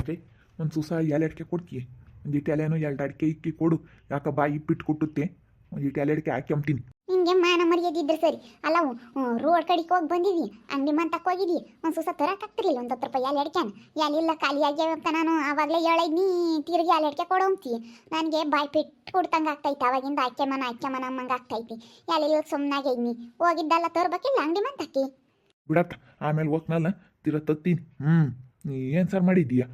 ಅದೇ ಒಂದು ಸೂಸ ಎಲೆ ಅಡಿಕೆ ಕೊಡ್ತೀಯ. ಒಂದು ಎಲೆನೋ ಎರಡು ಅಡಿಕೆ ಇಕ್ಕಿ ಕೊಡು. ಯಾಕೆ ಬಾಯಿ ಇಪ್ಪಿಟ್ಟು ಕೊಟ್ಟುತ್ತೆ? ಒಂದು ಎಲೆ ಅಡಿಕೆ ಹಾಕಿ ಅಂಬ್ತೀನಿ ಹಿಂಗೆ ಮಾನ ಮರ್ಯಾದಿದ್ರೆ ಸರಿ. ಅಲ್ಲ ರೋಡ್ ಕಡೆಗೆ ಹೋಗಿ ಬಂದಿದ್ವಿ ಅಂಗಡಿ ಮಂತಕ್ಕೆ ಹೋಗಿದ್ವಿ ಒಂದು ಸುಸ ತರಕಾಗ್ತಿರ್ಲಿಲ್ಲ ಒಂದು ಹತ್ತು ರೂಪಾಯಿ ಎಲೆ ಅಡ್ಕ್ಯಾನ ಎಲ್ಲಿಲ್ಲ ಖಾಲಿ ಆಗ್ಯಾವ ಅಂತ ನಾನು. ಆವಾಗಲೇ ಹೇಳೈದ್ನಿ ತಿರುಗಿ ಎಲೆ ಅಡ್ಕೆ ಕೊಡೋಂತಿ ನನಗೆ ಬಾಯಿ ಪಿಟ್ಟು ಕೊಡ್ತಂಗೆ ಆಗ್ತೈತೆ. ಅವಾಗಿಂದ ಆಯ್ಕೆ ಮನ ಆಯ್ಕೆ ಮನ ಅಮ್ಮಂಗೆ ಆಗ್ತೈತಿ. ಎಲ್ಲಿಲ್ಲ ಸುಮ್ಮನಾಗೆ ಇದ್ನಿ. ಹೋಗಿದ್ದೆಲ್ಲ ತರ್ಬೇಕಿಲ್ಲ ಅಂಗಡಿ ಮಂತಕ್ಕೆ? ಬಿಡತ್ತ ಆಮೇಲೆ ಹೋಗ್ನಲ್ಲ ತಿರ ತತ್ತೀನಿ. ಹ್ಞೂ ನೀ ಏನು ಸರ್ ಮಾಡಿದ್ದೀಯಾ?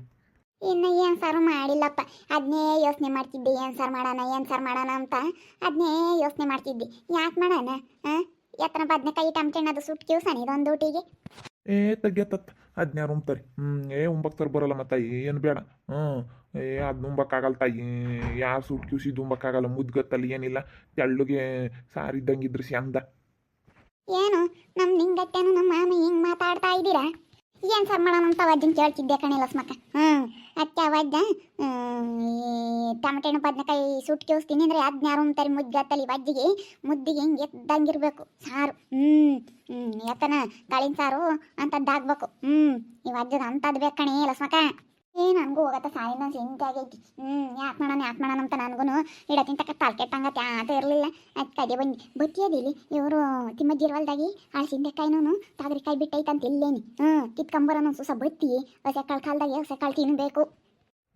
ಇನ್ನು ಏನು ಸಾರು ಮಾಡಿಲ್ಲಪ್ಪ. ಅದನ್ನೇ ಯೋಚನೆ ಮಾಡ್ತಿದ್ದೆ ಏನು ಸಾರು ಮಾಡೋಣ ಏನು ಸಾರು ಮಾಡೋಣ ಅಂತ. ಅದನ್ನೇ ಯೋಚನೆ ಮಾಡ್ತಿದ್ದೆ. ಯಾಕೆ ಮಾಡೋಣ ಹಾಂ ಎತ್ತನ ಬದನೆಕಾಯಿ ಟಮಟೆಣ್ಣ ಅದು ಸುಟ್ಟು ಕಿವ್ಸಣ ಇದೊಂದು ಊಟಿಗೆ. ಏ ತಗ್ಗೆತ್ತ ಅದನ್ನೇ ಉಂಬ್ತಾರೆ? ಹ್ಞೂ ಏ ಉಂಬಕ್ತಾರ ಬರಲ್ಲ ಮತ್ತೆ ಏನು ಬೇಡ. ಹ್ಞೂ ಏ ಅದು ಉಂಬಕ್ಕಾಗಲ್ಲ ತಾಯಿ. ಯಾರು ಸೂಟ್ ಕ್ಯೂಸಿ ಉಂಬಕ್ಕಾಗಲ್ಲ ಮುದ್ಗತ್ತಲ್ಲಿ ಏನಿಲ್ಲ. ತೆಳ್ಳಗೆ ಸಾರಿದ್ದಂಗಿದ್ರು ಅಂದ. ಏನು? ನಮ್ಮ ನಿಂಗತ್ತೇನು ನಮ್ಮ ಮಾಮ ಹಿಂಗೆ ಮಾತಾಡ್ತಾ ಇದ್ದೀರಾ? ಏನು ಸರ್ ಮಾಡೋಣ ಅಂತ ಅಜ್ಜನ್ ಕೇಳ್ತಿದ್ದೆ ಕಣಿಲ್ಲ ಸ್ಮಕ್ಕ ಹ್ಞೂ ಅತ್ತೆ ಟಮಟೆ ಹಣ್ಣು, ಬದನೆಕಾಯಿ ಸುಟ್ಟು ಕೇಳಿಸ್ತೀನಿ ಅಂದರೆ ಅದನ್ನ ಯಾರು ಅಂತಾರೆ ಮುದ್ಗತ್ತಲ್ಲಿ ವಜ್ಜಿಗೆ? ಮುದ್ದಿಗೆ ಹಿಂಗೆ ಎದ್ದಂಗಿರ್ಬೇಕು. ಸಾರು. ಹ್ಞೂ ಹ್ಞೂ ಎತ್ತನ, ಕಾಳಿನ ಸಾರು ಅಂತದ್ದಾಗಬೇಕು. ಹ್ಞೂ ಈ ವಜ್ಜದ ಅಂಥದ್ದು ಬೇಕು ಕಣಿ ಲಸ್ಮಕ್ಕ ಏ ನನಗೂ ಹೋಗತ್ತ ಸಾಲಿನ ಚಿಂತೆ ಹ್ಞೂ ಯಾಕೆ ಮಾಡೋಣ ಯಾಕೆ ಮಾಡೋಣ ಅಂತ ನನಗೂ ಇಡತಿನ ತಕ್ಕ ತಲೆ ಕೆಟ್ಟಂಗತ್ತೆ ಆತ ಇರಲಿಲ್ಲ. ಅದೇ ಬಂದು ಬತ್ತಿಯದಿಲ್ಲಿ ಇವರು ತಿಮ್ಮಜ್ಜಿರ್ವಲ್ದಾಗಿ ಕಾಯಿ ತಾಗರಿಕಾಯಿ ಬಿಟ್ಟೈತಂತ ಇಲ್ಲೇನಿ. ಹ್ಞೂ ಕಿತ್ಕೊಂಬರೋನು ಸುಸ ಬತ್ತಿ ಹೊಸ ಕಾಳು ಕಾಲ್ದಾಗೆ ಹೊಸ ಕಾಳು ತಿನ್ನಬೇಕು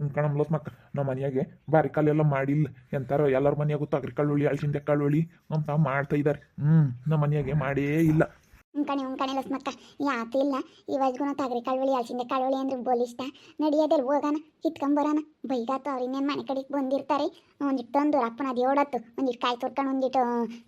ಹ್ಞೂ ಕಣಮ್ಲಸ್ ಮಕ್ಕ ನಮ್ಮ ಮನೆಯಾಗೆ ಬಾರಿ ಎಲ್ಲ ಮಾಡಿಲ್ಲ ಎಂತಾರೋ ಎಲ್ಲರ ಮನೆಯಾಗೂ ತಗರಿ ಕಾಳುಳ್ಳಿ ಅಳಸಿಂದೆ ಕಾಳುಳ್ಳಿ ಅಂತ ಮಾಡ್ತಾ ಇದ್ದಾರೆ ಹ್ಞೂ ನಮ್ಮ ಮನೆಯಾಗೆ ಮಾಡೇ ಇಲ್ಲ. ಉಂಕಣಿ ಉಂಕಣಿ ಲಸ್ಮಕ್ಕ. ಯಾತು ಇಲ್ಲ. ಇವಜ್ಗುನ ತಾಗರಿ ಕಾಳುವಳಿ ಹಲಸಿಂದೆ ಕಾಳುವಳಿ ಅಂದ್ರೆ ಬೋಲಿಷ್ಟ ನಡಿಯೋದಲ್ಲಿ ಹೋಗೋಣ ಕಿತ್ಕೊಂಬರೋಣ ಬೈಗಾತು ಅವ್ರು ಇನ್ನೇನು ಮನೆ ಕಡೆಗೆ ಬಂದಿರ್ತಾರೆ. ಒಂದಿಟ್ಟು ತಂದು ರಪ್ಪನ ಅದು ಓಡತ್ತು. ಒಂದಿಟ್ಟು ಕಾಯಿ ತುರ್ಕೊಂಡು ಒಂದಿಟ್ಟು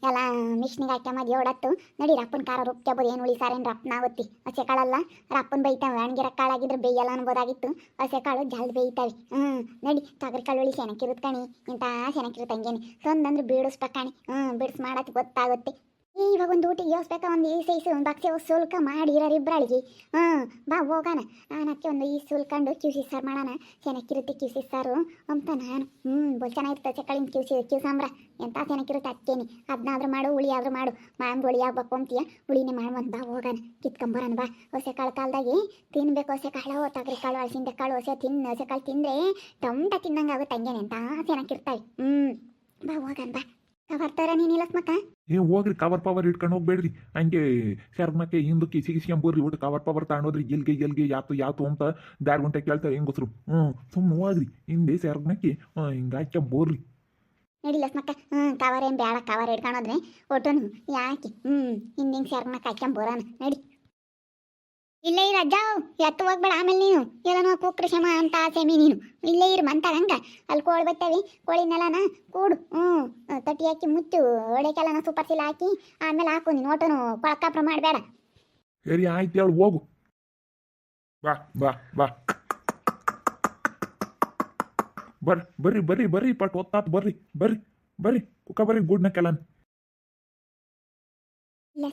ಎಲ್ಲ ಮಿಷನಿಗೆ ಹಾಕ್ಯಂಬದು ಓಡತ್ತು. ನಡಿ ರಪ್ಪನ ಖಾರ ರುಬ್ಕ್ಯಬೋದು ಏನು ಉಳಿ ಸಾರೇನು ರಪ್ಪನ ಆಗುತ್ತೆ ಹಸೆ ಕಾಳಲ್ಲ. ರಪ್ಪನ ಬೈತಾವೆ. ಒಣಗಿರೋ ಕಾಳಾಗಿದ್ರೆ ಬೇಯಲ್ಲ ಅನ್ಬೋದಾಗಿತ್ತು. ಹಸೆ ಕಾಳು ಜಲ್ದಿ ಬೇಯ್ತಾವೆ. ಹ್ಞೂ ನಡಿ, ತಗರಿ ಕಾಳುವಳಿ ಸೆನಕಿರುತ್ತೆ ಕಣಿ. ಇಂಥ ಸೆನಕಿರುತ್ತೆ ಹಂಗೇನೆ. ತಂದಂದ್ರೆ ಬೀಡಿಸ್ಬೇಕು ಕಣಿ. ಹ್ಞೂ ಬಿಡಿಸ್ ಮಾಡೋದು ಗೊತ್ತಾಗುತ್ತೆ. ಇವಾಗ ಒಂದು ಊಟಿ ಯೋಸ್ಬೇಕ ಒಂದು ಈ ಸೈಸು, ಒಂದು ಬಕ್ಸೆ ಸುಲ್ಕ ಮಾಡಿರೋ ಇಬ್ಬರಳಿಗೆ ಹ್ಞೂ ಬಾ, ಹೋಗೋಣ. ನಾನು ಅಕ್ಕೆ ಒಂದು ಈ ಸುಲ್ಕೊಂಡು ಕ್ಯೂಸಿ ಸಾರು ಮಾಡೋಣ. ಚೆನ್ನಾಗಿರುತ್ತೆ ಕ್ಯೂಸಿ ಸಾರು ಅಂತ ನಾನು. ಹ್ಞೂ ಬೋಲ್ ಚೆನ್ನಾಗಿರುತ್ತೆ ಚಕ್ಕಳಿನ ಕ್ಯೂಸಿ ಕ್ಯೂಸಾಂಬ್ರ ಎಂತ ಚೆನ್ನಾಗಿರುತ್ತೆ ಅಕ್ಕೇನಿ. ಅದನ್ನಾದ್ರೂ ಮಾಡು ಹುಳಿ ಆದರೂ ಮಾಡು. ಮಾಂಬ್ ಹುಳಿ ಆಗ್ಬೇಕು ಅಂತೀಯ? ಹುಳಿನೇ ಮಾಡುವಂತ ಬಾ, ಹೋಗೋಣ. ಕಿತ್ಕೊಂಬರೋಣ, ಬಾ. ಹೊಸೆ ಕಾಳು ಕಾಲದಾಗಿ ತಿನ್ಬೇಕು ಹೊಸೆ ಕಾಳು ತಗ್ರಿ ಕಾಳು ಹಸಿಂದೆ ಕಾಳು ಹೊಸೆ ತಿನ್ ಹೊಸೆ ಕಾಳು ತಿಂದರೆ ಟೊಮ್ಟ ತಿನ್ನಂಗೆ ಆಗುತ್ತೆ ಹಂಗೇನೆ. ಅಂತ ಚೆನ್ನಾಗಿರ್ತಾವೆ ಹ್ಞೂ ಬಾ, ಹೋಗೋಣ, ಬಾ. ಕವರ್ತಾರ ನೀನಿಲ್ಲ ಮಕ್ಕ ಏ ಹೋಗ್ರಿ ಕವರ್ ಪವರ್ ಇಟ್ಕೊಂಡು ಹೋಗ್ಬೇಡ್ರಿ. ಹಂಗೆ ಶರ್ಮಕ್ಕೆ ಹಿಂದಕ್ಕೆ ಕಿಸಿ ಕಿಸಿಕೊಂಬೋರ್ರಿ ಒಟ್ಟು ಕವರ್ ಪವರ್ ತಗೊಂಡೋದ್ರಿ ಗೆಲ್ಗೆ ಗೆಲ್ಗೆ ಯಾತು ಯಾತು ಅಂತ ದಾರ್ ಗುಂಟೆ ಕೇಳ್ತಾರೆ ಹೆಂಗಸ್ರು ಹ್ಞೂ ಸುಮ್ಮನೆ ಹೋಗ್ರಿ. ಹಿಂದೆ ಶರ್ಮಕ್ಕೆ ಹಿಂಗೆ ಹಾಕ್ಯಂಬೋರ್ರಿ ನಡಿಲ್ಲ ಮಕ್ಕ. ಹ್ಞೂ ಕವರ್ ಏನು ಬೇಡ ಕವರ್ ಹಿಡ್ಕೊಂಡೋದ್ರೆ ಒಟ್ಟನು ಯಾಕೆ? ಹ್ಞೂ ಹಿಂದಿನ ಸೇರ್ನ ಕಾಯ್ಕೊಂಬೋರಾನ ನಡಿ. ಇಲ್ಲೇ ಇರ ಅಜ್ಜಾವ್ ಎತ್ತು ಹೋಗ್ಬೇಡ ಆಮೇಲೆ ನೀನು. ಎಲ್ಲನೋ ಕೂಕ್ರ ಶಮ ಅಂತ ಸೆಮಿ ನೀನು. ಇಲ್ಲೇ ಇರು ಮಂತಾಗಂಗ ಅಲ್ಲಿ ಕೋಳಿ ಬರ್ತೇವೆ ಕೋಳಿನೆಲ್ಲನ ಕೂಡು. ಹ್ಞೂ ತಟ್ಟಿ ಹಾಕಿ ಮುಚ್ಚು. ಒಡೆಕೆಲ್ಲನ ಸೂಪರ್ ಸಿಲ್ ಹಾಕಿ ಆಮೇಲೆ ಹಾಕು ನೀನು. ಒಟ್ಟನು ಕೊಳಕಾಪ್ರ ಮಾಡಬೇಡ. ಸರಿ ಆಯ್ತು ಹೇಳು, ಹೋಗು. ಬಾ ಬಾ ಬಾ. ಬರ್ರಿ ಬರ್ರಿ ಬರ್ರಿ ಬರ್ರಿ, ಪಟ್, ಒತ್ತಾತ್, ಬರ್ರಿ ಬರ್ರಿ ಬರ್ರಿ. ಕುಕ್ಕ ಬರ್ರಿ ಗುಡ್ನ ಇಲ್ಲ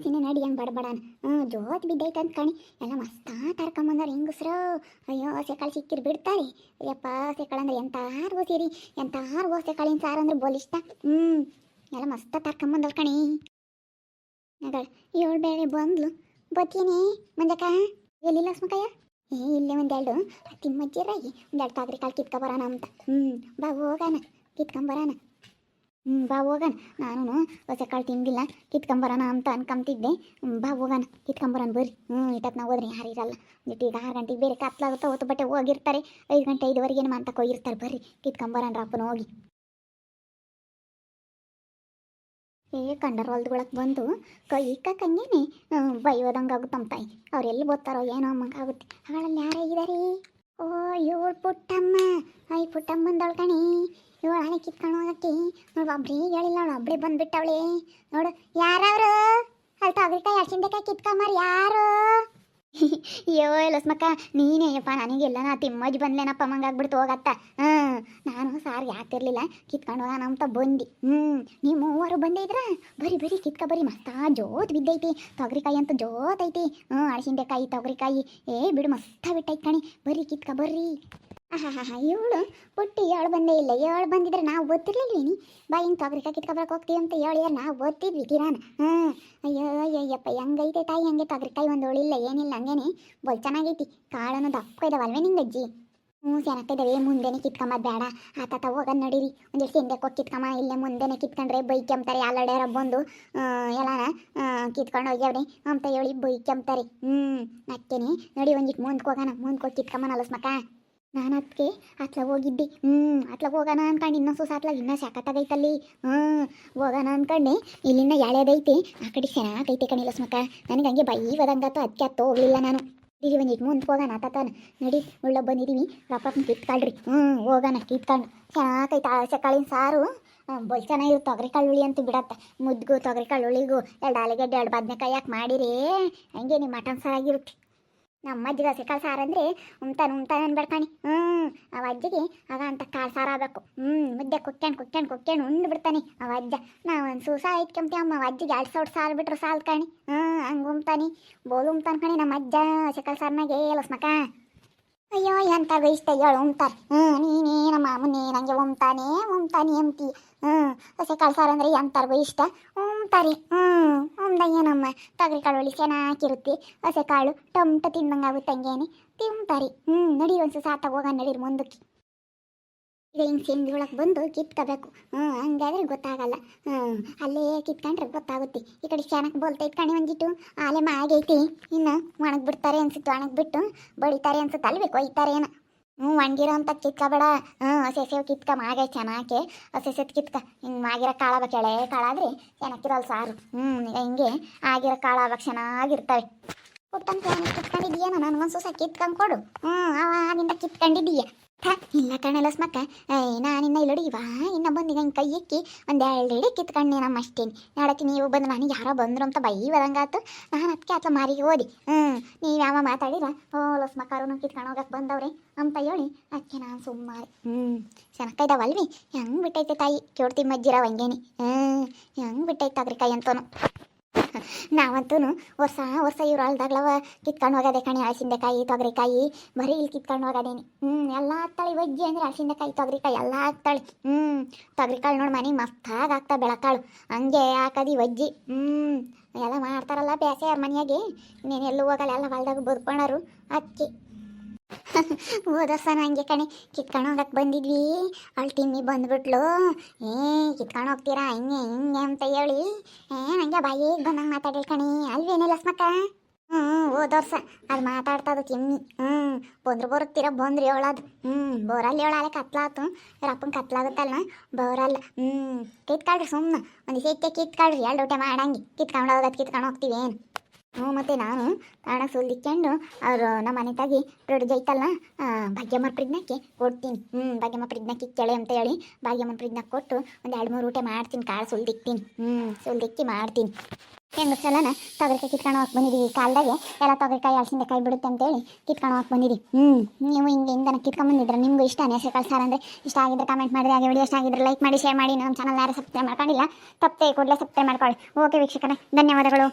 ಸಿನ ನಡಿ ಹಂಗೆ ಬಡಬಡಾನ ಹ್ಞೂ ಜೋತ್ ಬಿದ್ದೈತೆ ಅಂತ ಕಾಣಿ. ಎಲ್ಲ ಮಸ್ತಾ ತರ್ಕೊಂಬಂದಾರ ಹೆಂಗಸ್ರು. ಅಯ್ಯೋ, ಸೆಕಾಳು ಸಿಕ್ಕಿರ್ ಬಿಡ್ತಾರೆ. ಅಯ್ಯಪ್ಪ ಸೆಕಾಳು ಅಂದ್ರೆ ಎಂತಾರು ಸೀರಿ ಎಂತಾರು ಸೆಕಾಳಿನ ಸಾರು ಅಂದ್ರೆ ಬೋಲಿಷ್ಟ ಹ್ಞೂ ಎಲ್ಲ ಮಸ್ತ ತರ್ಕೊಂಬಂದಲ್ ಕಣಿ. ಮಗಳ ಏಳು ಬೇಳೆ ಬಂದ್ಲು. ಬತ್ತೀನಿ, ಮಂಜಕ್ಕ. ಎಲ್ಲಿಲ್ಲ ಸ್ಮಕಯ್ಯ ಏ, ಇಲ್ಲೇ ಒಂದೆರಡು. ತಿಮ್ಮಜ್ಜಿರಾಗಿ ಒಂದೆರಡು ತಾಗ್ರಿ ಕಾಳು ಕಿತ್ಕೊಬರೋಣ ಅಂತ. ಹ್ಞೂ ಬಾ ಹೋಗೋಣ. ಕಿತ್ಕೊಂಬರೋಣ ಹ್ಞೂ ಬಾ ಹೋಗಣ. ನಾನು ಹೊಸ ಕಾಳು ತಿಂದಿಲ್ಲ. ಕಿತ್ಕೊಂಬರೋಣ ಅಂತ ಅನ್ಕೊಂತಿದ್ದೆ ಬಾ ಹೋಗೋಣ. ಕಿತ್ಕೊಂಬರೋಣ ಬರ್ರಿ. ಹ್ಞೂ ಇಟ್ಟಕ್ಕೆ ನಾವು ಹೋದ್ರೆ ಯಾರು ಇರಲ್ಲ. ಒಂದಿಟ್ಟು ಈಗ ಆರು ಗಂಟೆಗೆ ಬೇರೆ ಕತ್ಲಾಗುತ್ತಾ ಹೊತ್ತು ಬಟ್ಟೆ ಹೋಗಿರ್ತಾರೆ. ಐದು ಗಂಟೆ ಐದುವರೆಗೆ ಏನು ಅಂತ ಹೋಗಿರ್ತಾರೆ ಬರ್ರಿ. ಕಿತ್ಕೊಂಬರೋಣ ಅಪ್ಪನ ಹೋಗಿ. ಏ, ಕಂಡರ್ ಹೊಲ್ದೊಳಕ್ ಬಂದು ಕೈ ಇಕ್ಕಂಗೇನೆ ಬೈಯೋದಂಗೆ ಆಗುತ್ತಮ್ಮ ತಾಯಿ ಅವ್ರು ಎಲ್ಲಿ ಬರ್ತಾರೋ ಏನೋ ಅಮ್ಮಂಗೆ ಆಗುತ್ತೆ ಹಾಳಲ್ಲಿ ಯಾರೇ ಇದಾರೆ? ಓ ಇವಳು ಪುಟ್ಟಮ್ಮ. ಐ ಪುಟ್ಟಮ್ಮ ಬಂದವಳು ಕಣಿ. ಇವಳು ಹಣೆ ಕಿತ್ಕೊಂಡು ಹೋಗಕ್ಕೆ. ನೋಡು ಒಬ್ರೇ ಹೇಳಿಲ್ಲ ಅವಳು ಒಬ್ರೇ ಬಂದ್ಬಿಟ್ಟವಳೆ. ನೋಡು, ಯಾರವರು? ಅಲ್ಲಿ ತಗರಿಕಾಯಿ ಅರ್ಶಿಂದಕಾಯಿ ಕಿತ್ಕೊಂಬರ್ ಯಾರು? ಅಯ್ಯೋ, ಲಸ್ಮಕ್ಕ, ನೀನೇ. ಅಪ್ಪ ನನಗೆಲ್ಲ ನಾ ತಿಮ್ಮಜ್ ಬಂದ್ಲೇನಪ್ಪ ಮಂಗಾಗ್ಬಿಡ್ತು ಹೋಗತ್ತ. ಹಾಂ ನಾನು ಸಾರು ಯಾತಿರ್ಲಿಲ್ಲ ಕಿತ್ಕೊಂಡು ಅಂತ ಬಂದು. ಹ್ಞೂ ನೀವು ಮೂವರು ಬಂದಿದ್ರ? ಬರೀ ಬರೀ ಕಿತ್ಕ ಬರೀ, ಮಸ್ತಾ ಜೋತ್ ಬಿದ್ದೈತಿ. ತೊಗರಿಕಾಯಿ ಅಂತ ಜೋತ್ ಐತಿ. ಹ್ಞೂ ಅಳಸಿಂದೆಕಾಯಿ ತೊಗರಿಕಾಯಿ. ಏ, ಬಿಡು, ಮಸ್ತ ಬಿಟ್ಟೈತಿ ಕಣಿ. ಬರೀ ಕಿತ್ಕ ಬರ್ರಿ ಆಹಾ ಇವಳು ಪುಟ್ಟಿ ಏಳು ಬಂದೇ ಇಲ್ಲ. ಏಳು ಬಂದಿದ್ರೆ ನಾವು ಗೊತ್ತಿರ್ಲಿಲ್ವೇನಿ ಬಾ, ಹಿಂಗೆ ತೊಗರಿಕಾಯಿ ಕಿತ್ಕೊಬರಕ್ಕೆ ಹೋಗ್ತೀವಿ ಅಂತ ಹೇಳಿ ನಾವು ಓದ್ತಿದ್ವಿ ಕಿರಾನ್. ಹ್ಞೂ ಅಯ್ಯೋ ಅಯ್ಯಪ್ಪ ಹೆಂಗೈತೆ ತಾಯಿ, ಹಂಗೆ ತೊಗರಿಕಾಯಿ ಒಂದು ಉಳಿಲ್ಲ ಏನಿಲ್ಲ, ಹಂಗೇನೆ. ಬಲ್, ಚೆನ್ನಾಗೈತಿ. ಕಾಳನ್ನು ದಪ್ಪ ಇದಾವಲ್ವೇ ನಿಂಗೆ ಅಜ್ಜಿ ಹ್ಞೂ ಚೆನ್ನಾಗಿದ್ದಾವೆ ಮುಂದೆನೆ ಕಿತ್ಕೊಂಬದ್ ಬೇಡ. ಆತಾತ ಹೋಗೋಣ ನಡೀರಿ. ಒಂದಿಷ್ಟು ಹಿಂದೆ ಕೊಟ್ಟು ಕಿತ್ಕೊಂಬ. ಇಲ್ಲೇ ಮುಂದೆನೆ ಕಿತ್ಕೊಂಡ್ರೆ ಬೈಕೆಂಬ್ತಾರೆ ಎಲ್ಲಡೆ ಬಂದು ಎಲ್ಲಾನ ಕಿತ್ಕೊಂಡು ಹೋಗ್ಯಾವ್ರಿ. ಅಂತ ಹೇಳಿ ಬೈಕೆಂಬ್ತಾರೆ ಹ್ಞೂ ಅಕ್ಕೇನಿ ನಡಿ ಒಂದಿಟ್ಟು ಮುಂದಕ್ಕೆ ಹೋಗೋಣ. ಮುಂದ್ ಹೋಗಿ ಕಿತ್ಕೊಂಬ ಅಲಸ್ಮಕ್ಕ ನಾನು ಅದಕ್ಕೆ ಅತ್ಲ ಹೋಗಿದ್ದೆ. ಹ್ಞೂ, ಅತ್ಲ ಹೋಗೋಣ ಅನ್ಕಂಡು ಇನ್ನೂ ಸುಸ ಅತ್ಲಾಗ ಇನ್ನೂ ಸಖತ್ತಾಗೈತಲ್ಲಿ ಹ್ಞೂ, ಹೋಗೋಣ ಅನ್ಕೊಂಡೆ. ಇಲ್ಲಿಂದ ಎಳೆದೈತಿ ಆ ಕಡೆ ಚೆನ್ನಾಗೈತೆ ಕಣಿ ಲಸ್ಮಕ್ಕ ನನಗೆ ಹಂಗೆ ಬೈ ಬದಂಗಾತು ಅದಕ್ಕೆ ಹತ್ತು ಹೋಗ್ಲಿಲ್ಲ ನಾನು. ಇರಿ ಒಂದಿಟ್ಟು ಮುಂದೆ ಹೋಗೋಣ ಆತಾತಾನ ನಡಿ, ಉಳ್ಳ ಬಂದಿದ್ದೀವಿ ರಪ್ಪಪ್ಪನ ಕಿತ್ಕೊಳ್ರಿ. ಹ್ಞೂ ಹೋಗೋಣ ಕಿತ್ಕೊಂಡು ಚೆನ್ನಾಗೈತೆ ಸಕಾಳಿನ ಕಾಳಿನ ಸಾರು ಬಲ್ ಚೆನ್ನಾಗಿರು ತೊಗರಿ ಕಳ್ಳುಳ್ಳಿ ಅಂತ ಬಿಡತ್ತ. ಮುದ್ಗು ತೊಗರಿ ಕಾಳುಳ್ಳಿಗೂ ಎರಡು ಆಲೂಗಡ್ಡೆ, ಎರಡು ಬದನೆಕಾಯಿ ಯಾಕೆ ಮಾಡಿರಿ? ಹಂಗೆ ನಿಮ್ಮ ಮಟನ್ ಸಾರಾಗಿರುತ್ತೆ ನಮ್ಮ ಅಜ್ಜಿಗೆ ಹಸಿ ಕಾಳು ಸಾರು ಅಂದರೆ ಉಮ್ತಾನೆ ಉಮ್ತಾನೆ ಅನ್ಬಿಡ್ತಾನೆ ಹ್ಞೂ ಅವ ಅಜ್ಜಿಗೆ ಆಗ ಅಂತ ಕಾಳು ಸಾರು ಆಗಬೇಕು. ಹ್ಞೂ ಮುದ್ದೆ ಕುಕ್ಕೊಂಡು ಕುಕ್ಕೊಂಡು ಕುಕ್ಕೊಂಡು ಉಂಡು ಬಿಡ್ತಾನೆ ಅವ ಅಜ್ಜ. ನಾವು ಒಂದು ಸೂಸ ಇಟ್ಕೊಂತೀವಿ ಅಮ್ಮ ಅಜ್ಜಿಗೆ ಎರಡು ಸಾವಿರ ಸಾರು ಬಿಟ್ರೆ ಸಾಲ್ ಕಾಣಿ. ಹ್ಞೂ ಹಂಗೆ ಉಮ್ತಾನೆ ಬೋಲು ಉಮ್ತಾನೆ ಕಣಿ ನಮ್ಮ ಅಜ್ಜ ಹಸಿ ಕಾಳು ಸಾರ್ನಾಗೆ ಲಸ್ಮಕ ಅಯ್ಯೋ ಎಂತ ಇಷ್ಟ ಹೇಳು ಉಮ್ತಾರೆ ಹ್ಞೂ ನೀನೇ ನಮ್ಮ ಮಾಮನೇ ನಂಗೆ ಉಮ್ತಾನೆ ಉಮ್ತಾನೆ ಎಂತಿ ಹ್ಞೂ ಹಸಿ ಕಾಳು ಅಂದ್ರೆ ಎಂತಾರ ಎಂತಾರ್ಗೂ ಇಷ್ಟ. ಉಮ್ತಾರೆ ಹ್ಞೂ ಉಮ್ದಂಗೆ ಏನಮ್ಮ? ತೊಗರಿ ಕಾಳು ಒಳಿ ಚೆನ್ನಾಗಿರುತ್ತೆ. ಹಸೆ ಕಾಳು ಟೊಮ್ಟ ತಿಂದಂಗೆ ಆಗುತ್ತೆ ಹಂಗೇನೆ ತಿಂತಾರೆ ಹ್ಞೂ ನಡಿ ಒಂದು ಸಾತಾಗ ಹೋಗ ನಡೀರಿ ಮುಂದಕ್ಕೆ. ಈಗ ಹಿಂಗೆ ಒಳಗೆ ಬಂದು ಕಿತ್ಕೋಬೇಕು. ಹ್ಞೂ ಹಂಗಾದ್ರೆ ಗೊತ್ತಾಗಲ್ಲ. ಹ್ಞೂ ಅಲ್ಲೇ ಕಿತ್ಕೊಂಡ್ರೆ ಗೊತ್ತಾಗುತ್ತೆ. ಈ ಕಡೆ ಚೆನ್ನಾಗಿ ಬೋಲ್ತೈತೆ ಕಣಿ ಒಂದಿಟ್ಟು ಆಲೆ ಆಗೈತಿ ಇನ್ನು ಒಣಗಿ ಬಿಡ್ತಾರೆ ಅನ್ಸುತ್ತೆ ಒಣಗಿ ಬಿಟ್ಟು ಬಡಿತಾರೆ ಅನ್ಸುತ್ತೆ. ಅಲ್ಲಿ ಕೊಯ್ತಾರೆ ಏನೋ. ಹ್ಞೂ ಒಣಗಿರೋ ಅಂತ ಕಿತ್ಕೋಬೇಡ. ಹ್ಞೂ ಹಸಿ ಕಿತ್ಕ ಮಾಗೆ ಚೆನ್ನಾಕೆ ಹಸಿ ಕಿತ್ಕ. ಹಿಂಗೆ ಮಾಗಿರೋ ಕಾಳು ಕೆಳೆ ಕಾಳಾದ್ರೆ ಚೆನ್ನಾಗಿರಲ್ಲ ಸಾರು. ಹ್ಞೂ ಈಗ ಹಿಂಗೆ ಆಗಿರೋ ಕಾಳು ಆವಾಗ ಚೆನ್ನಾಗಿರ್ತವೆ ಕೊಟ್ಟಂತ ಕಿತ್ಕೊಂಡಿದ್ದೀಯೇನೋ? ನಾನು ಸೊಸ ಕಿತ್ಕೊಂಡು ಕೊಡು. ಹ್ಞೂ ಅವಾಗಿಂದ ಕಿತ್ಕೊಂಡಿದ್ದೀಯ. ಥ ಇಲ್ಲ ಕಣಲ್ಲ ಸ್ಮಕ್ಕ ನಾನಿನ್ನ ಇಲ್ಲಡಿ, ಇವ ಇನ್ನ ಬಂದು ಕೈ ಇಕ್ಕಿ ಒಂದು ಎರಡು ಕಿತ್ಕೊಂಡೆ ನಮ್ಮ ಅಷ್ಟೇನಿ. ನಾಡಕ್ಕೆ ನೀವು ಬಂದು ನನಗೆ ಯಾರೋ ಬಂದ್ರು ಅಂತ ಬೈ ಬರಂಗಾತು ನಾನು ಅದಕ್ಕೆ ಅಥವಾ ಮಾರಿಗೆ ಓದಿ ಹ್ಞೂ ನೀವು ಯಾವ ಮಾತಾಡಿರ ಓ ಲಸ್ಮಕ್ಕಾರು ಕಿತ್ಕೊಂಡು ಹೋಗಕ್ಕೆ ಬಂದವ್ರೆ ಅಂತ ಹೇಳಿ ಅದಕ್ಕೆ ನಾನು ಸುಮ್ಮನೆ ಹ್ಞೂ ಚೆನ್ನಾಗಿದ್ದಾವಲ್ವಿ ಹೆಂಗೆ ಬಿಟ್ಟೈತೆ ತಾಯಿ? ಕೇಳ್ತಿ ಮಜ್ಜಿರ ಹಂಗೇನಿ ಹ್ಞೂ ಹೆಂಗೆ ಬಿಟ್ಟೈತೆ ಅದ್ರ ಕೈ ಅಂತನು. ನಾವಂತೂ ವರ್ಷ ವರ್ಷ ಇವ್ರು ಅಲ್ದಾಗ್ಲವ ಕಿತ್ಕೊಂಡು ಹೋಗೋದೆ ಕಣಿ ಹಳಸಿಂದೆಕಾಯಿ ತೊಗರಿಕಾಯಿ. ಬರೀ ಇಲ್ಲಿ ಕಿತ್ಕೊಂಡು ಹೋಗೋದೇನಿ ಹ್ಞೂ ಎಲ್ಲ ಹಾಕ್ತಾಳೆ ವಜ್ಜಿ ಅಂದರೆ ಹಳಸಿಂದೆಕಾಯಿ ತೊಗರಿಕಾಯಿ? ಎಲ್ಲ ಹಾಕ್ತಾಳೆ ಹ್ಞೂ ತೊಗರಿಕಾಳು ನೋಡಿ ಮನೆ ಮಸ್ತಾಗಿ ಆಗ್ತಾ ಬೆಳಕಾಳು. ಹಂಗೆ ಹಾಕದಿ ವಜ್ಜಿ ಹ್ಞೂ ಎಲ್ಲ ಮಾಡ್ತಾರಲ್ಲ ಬೇಸೆ ಮನೆಯಾಗೆ. ಇನ್ನೇನು ಎಲ್ಲೂ ಹೋಗಲ್ಲ, ಎಲ್ಲ ಹೊಲ್ದಾಗ ಬದುಕೊಂಡರು ಅಕ್ಕಿ. ಹೋದರ್ಸನ ಹಂಗೆ ಕಣೆ. ಕಿತ್ಕೊಂಡು ಹೋಗಕ್ಕೆ ಬಂದಿದ್ವಿ. ಅವಳು ತಿಮ್ಮಿ ಬಂದ್ಬಿಟ್ಲು. ಏ, ಕಿತ್ಕೊಂಡು ಹೋಗ್ತೀರಾ? ಹಿಂಗೆ ಹಿಂಗೆ ಅಂತ ಹೇಳಿ. ಏ, ಹಂಗೆ ಬಾಯಿಗೆ ಬಂದಂಗೆ ಮಾತಾಡಿಲ್ ಕಣಿ. ಅಲ್ವೇನಿಲ್ಲ ಸ್ಮಕ್ಕ ಹ್ಞೂ ಹೋದರ್ಸ ಅದು ಮಾತಾಡ್ತದ ತಿಮ್ಮಿ. ಹ್ಞೂ ಬಂದ್ರು ಬರುತ್ತೀರ? ಬಂದ್ರಿ ಹೇಳೋದು ಹ್ಞೂ ಬೋರಲ್ಲಿ ಹೇಳಾಲೆ ಕತ್ಲಾತು. ರಪ್ಪನ ಕತ್ಲಾಗುತ್ತಲ್ಲ ಬೋರಲ್ಲ ಹ್ಞೂ ಕಿತ್ಕೊಳ್ರಿ ಸುಮ್ಮನೆ ಒಂದು ಸೆಕ್ಕೆ ಕಿತ್ಕೊಳ್ರಿ. ಎರಡು ಊಟ ಮಾಡಂಗೆ. ಕಿತ್ಕೊಂಡು ಹೋಗೋದು, ಕಿತ್ಕೊಂಡು ಹೋಗ್ತೀವಿ ಏನು ಹ್ಞೂ, ಮತ್ತು ನಾನು ತಾಣ ಸುಲ್ದಿಕ್ಕೊಂಡು ಅವರು ನಮ್ಮ ಮನೆ ತಾಗಿ ಪ್ರೊಡ್ಯೂಸ್ ಐತಲ್ಲ ಭಾಗ್ಯಮ್ಮ ಪ್ರಿಜ್ಞಕ್ಕೆ ಕೊಡ್ತೀನಿ. ಹ್ಞೂ, ಭಾಗ್ಯಮ್ಮ ಪ್ರಿಜ್ಞಕ್ಕೆ ಕೆಳೆ ಅಂತ ಹೇಳಿ ಭಾಗ್ಯಮ್ಮ ಪ್ರಿಜ್ಞಕ್ಕೆ ಕೊಟ್ಟು ಒಂದು ಎರಡು ಮೂರು ಊಟ ಮಾಡ್ತೀನಿ, ಕಾಳು ಸುಲ್ದಿಕ್ತೀನಿ. ಹ್ಞೂ, ಸುಲ್ದಿಕ್ಕಿ ಮಾಡ್ತೀನಿ. ಹೆಂಗಸಲನ ತೊಗರಿಕಾಯಿ ಕಿತ್ಕೊಂಡು ಹೋಗಿ ಬಂದಿದ್ದೀವಿ ಕಾಲದಾಗೆ. ಎಲ್ಲ ತೊಗರಿಕಾಯಿ ಕೈ ಬಿಡುತ್ತೆ ಅಂತೇಳಿ ಕಿತ್ಕೊಂಡು ಹೋಗಿ ಬಂದಿದ್ದೀವಿ ಹ್ಞೂ, ನೀವು ಹಿಂಗೆ ಹಿಂದನ ಕಿತ್ಕೊಂಡು ಬಂದಿದ್ರೆ ನಿಮಗೂ ಇಷ್ಟ ಹೆಸರು ಕಳ್ಸಾರ ಅಂದರೆ ಇಷ್ಟ ಆಗಿದ್ರೆ ಕಮೆಂಟ್ ಮಾಡಿದ್ರೆ ಹಾಗೆ ವಿಡಿಯೋ ಇಷ್ಟ ಆಗಿದ್ರೆ ಲೈಕ್ ಮಾಡಿ ಶೇರ್ ಮಾಡಿ, ನಮ್ಮ ಚಾನಲ್ ಯಾರು ಸಬ್ಸ್ಕ್ರೈಬ್ ಮಾಡ್ಕೊಂಡಿಲ್ಲ, ತಪ್ಪೇ ಕೂಡಲೇ ಸಬ್ಸ್ಕ್ರೈಬ್ ಮಾಡ್ಕೊಳ್ಳಿ. ಓಕೆ ವೀಕ್ಷಕರೇ, ಧನ್ಯವಾದಗಳು.